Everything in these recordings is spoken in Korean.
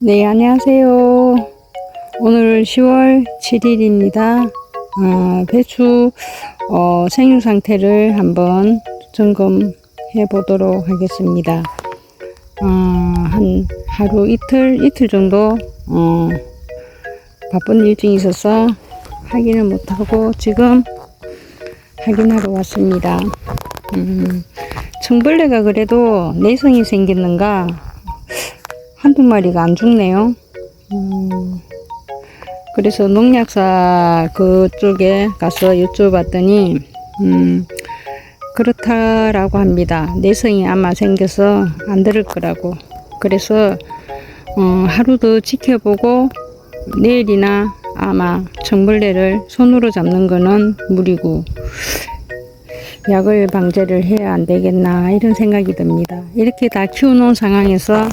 네, 안녕하세요. 오늘 10월 7일입니다. 아, 배추 어, 생육 상태를 한번 점검해 보도록 하겠습니다. 아, 한 하루 이틀 이틀 정도 어, 바쁜 일정이 있어서 확인을 못하고 지금 확인하러 왔습니다. 음, 청벌레가 그래도 내성이 생겼는가 한두 마리가 안 죽네요. 음, 그래서 농약사 그쪽에 가서 여쭤봤더니, 음, 그렇다라고 합니다. 내성이 아마 생겨서 안 들을 거라고. 그래서, 어, 하루 더 지켜보고, 내일이나 아마 청벌레를 손으로 잡는 거는 무리고, 약을 방제를 해야 안 되겠나, 이런 생각이 듭니다. 이렇게 다 키워놓은 상황에서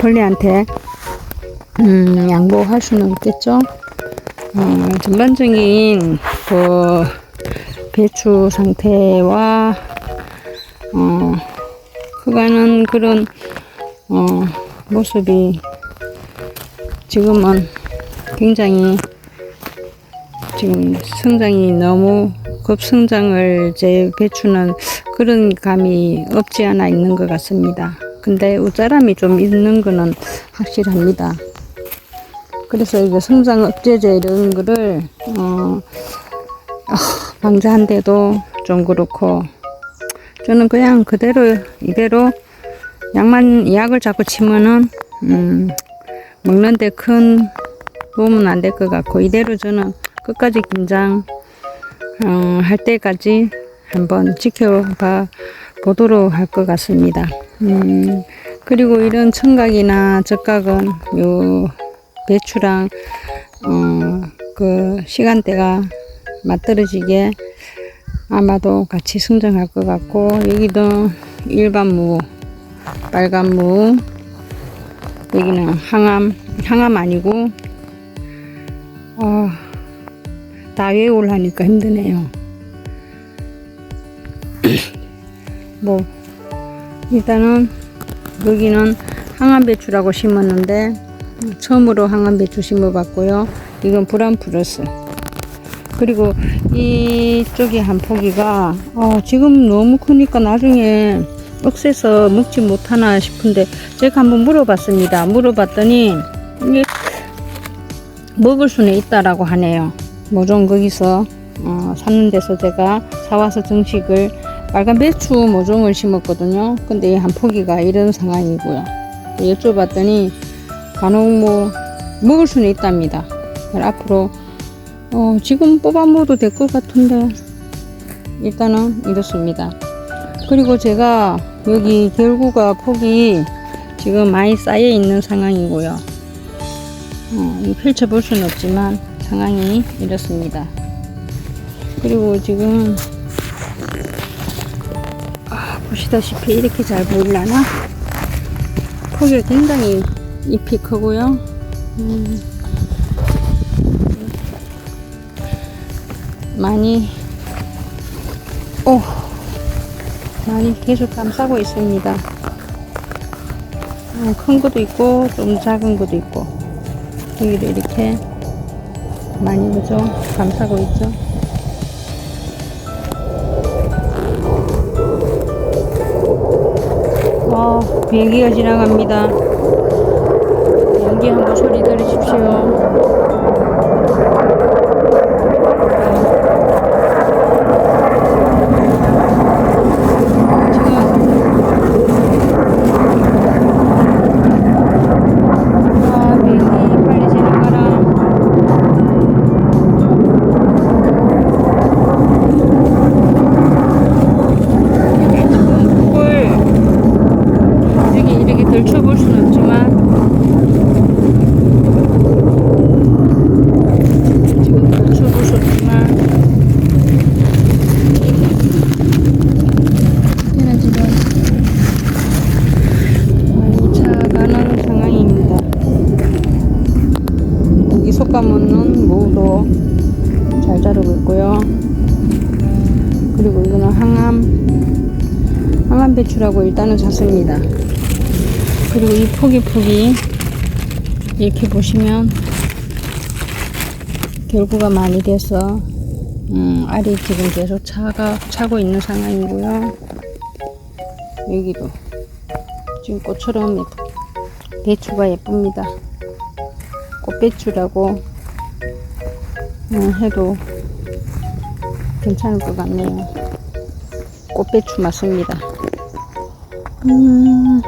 벌레한테 음, 양보할 수는 없겠죠. 어, 전반적인 그 배추 상태와 어, 크가는 그런 어, 모습이 지금은 굉장히 지금 성장이 너무 급성장을 제 배추는 그런 감이 없지 않아 있는 것 같습니다. 근데 우짜람이 좀 있는 거는 확실합니다. 그래서 이거 성장 억제제 이런 거를 어, 아, 방제한데도 좀 그렇고 저는 그냥 그대로 이대로 약만 약을 자꾸 치면은 음, 먹는데 큰 도움은 안 될 것 같고 이대로 저는 끝까지 긴장 어, 할 때까지 한번 지켜봐 보도록 할 것 같습니다. 음, 그리고 이런 청각이나 적각은 요 배추랑 어, 그 시간대가 맞떨어지게 아마도 같이 성장할 것 같고 여기도 일반 무, 빨간 무, 여기는 항암, 항암 아니고 어, 다 외우려니까 힘드네요. 뭐 일단은 여기는 항암배추라고 심었는데 처음으로 항암배추 심어봤고요. 이건 브람프러스. 그리고 이쪽에 한 포기가 어, 지금 너무 크니까 나중에 억세서 먹지 못하나 싶은데 제가 한번 물어봤습니다. 물어봤더니 먹을 수는 있다라고 하네요. 모종 거기서 어, 사는 데서 제가 사와서 정식을 빨간 배추 모종을 심었거든요. 근데 이한 포기가 이런 상황이고요. 여쭤봤더니 간혹 뭐 먹을 수는 있답니다. 앞으로 어, 지금 뽑아 먹어도 될 것 같은데 일단은 이렇습니다. 그리고 제가 여기 결구가 폭이 지금 많이 쌓여 있는 상황이고요. 어, 이 펼쳐볼 수는 없지만 상황이 이렇습니다. 그리고 지금 아, 보시다시피 이렇게 잘 보일라나? 폭이 굉장히 잎이 크고요. 음, 많이 오 많이 계속 감싸고 있습니다. 어, 큰 것도 있고 좀 작은 것도 있고 여기도 이렇게 많이 그죠 감싸고 있죠. 비행기가 지나갑니다. 비행기 한번 소리 들으십시 항암 배추라고 일단은 샀습니다. 그리고 이 포기 포기 이렇게 보시면 결구가 많이 돼서 음, 알이 지금 계속 차가 차고 있는 상황이고요. 여기도 지금 꽃처럼 배추가 예쁩니다. 꽃배추라고 음, 해도 괜찮을 것 같네요. 꽃배추 맞습니다. 음,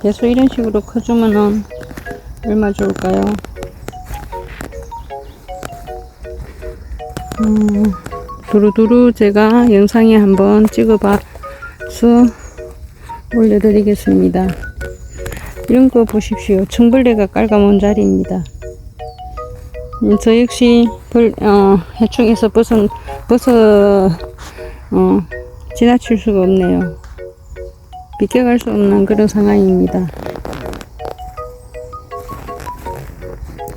계속 이런 식으로 커주면은 얼마 좋을까요? 음, 두루두루 제가 영상에 한번 찍어봐서 올려드리겠습니다. 이런 거 보십시오. 청벌레가 깔아몬 자리입니다. 음, 저 역시 벌, 어, 해충에서 벗어, 벗어, 어, 지나칠 수가 없네요. 비껴갈 수 없는 그런 상황입니다.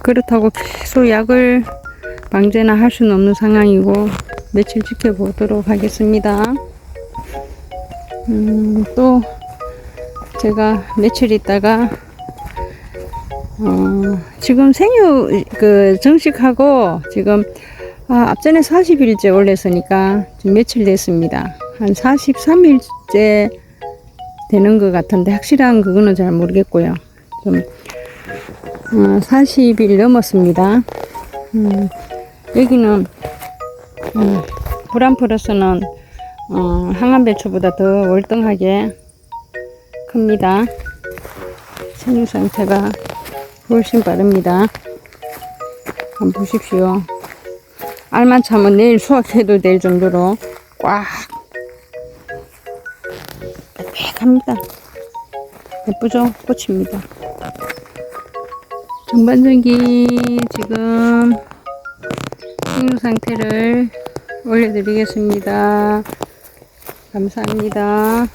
그렇다고 계속 약을 방제나 할 수는 없는 상황이고 며칠 지켜보도록 하겠습니다. 음, 또 제가 며칠 있다가 어, 지금 생유 그 정식하고 지금 아, 앞전에 40일째 올렸으니까 지금 며칠 됐습니다. 한 43일째 되는 것 같은데 확실한 그거는 잘 모르겠고요. 좀 어, 40일 넘었습니다. 음, 여기는 음, 불안 플러스는 어, 항암 배추보다 더 월등하게 큽니다. 생육 상태가 훨씬 빠릅니다. 한번 보십시오. 알만 차면 내일 수확해도 될 정도로 꽉 빽빽합니다. 예쁘죠? 꽃입니다. 전반적인 지금 생육 상태를 올려드리겠습니다. 감사합니다.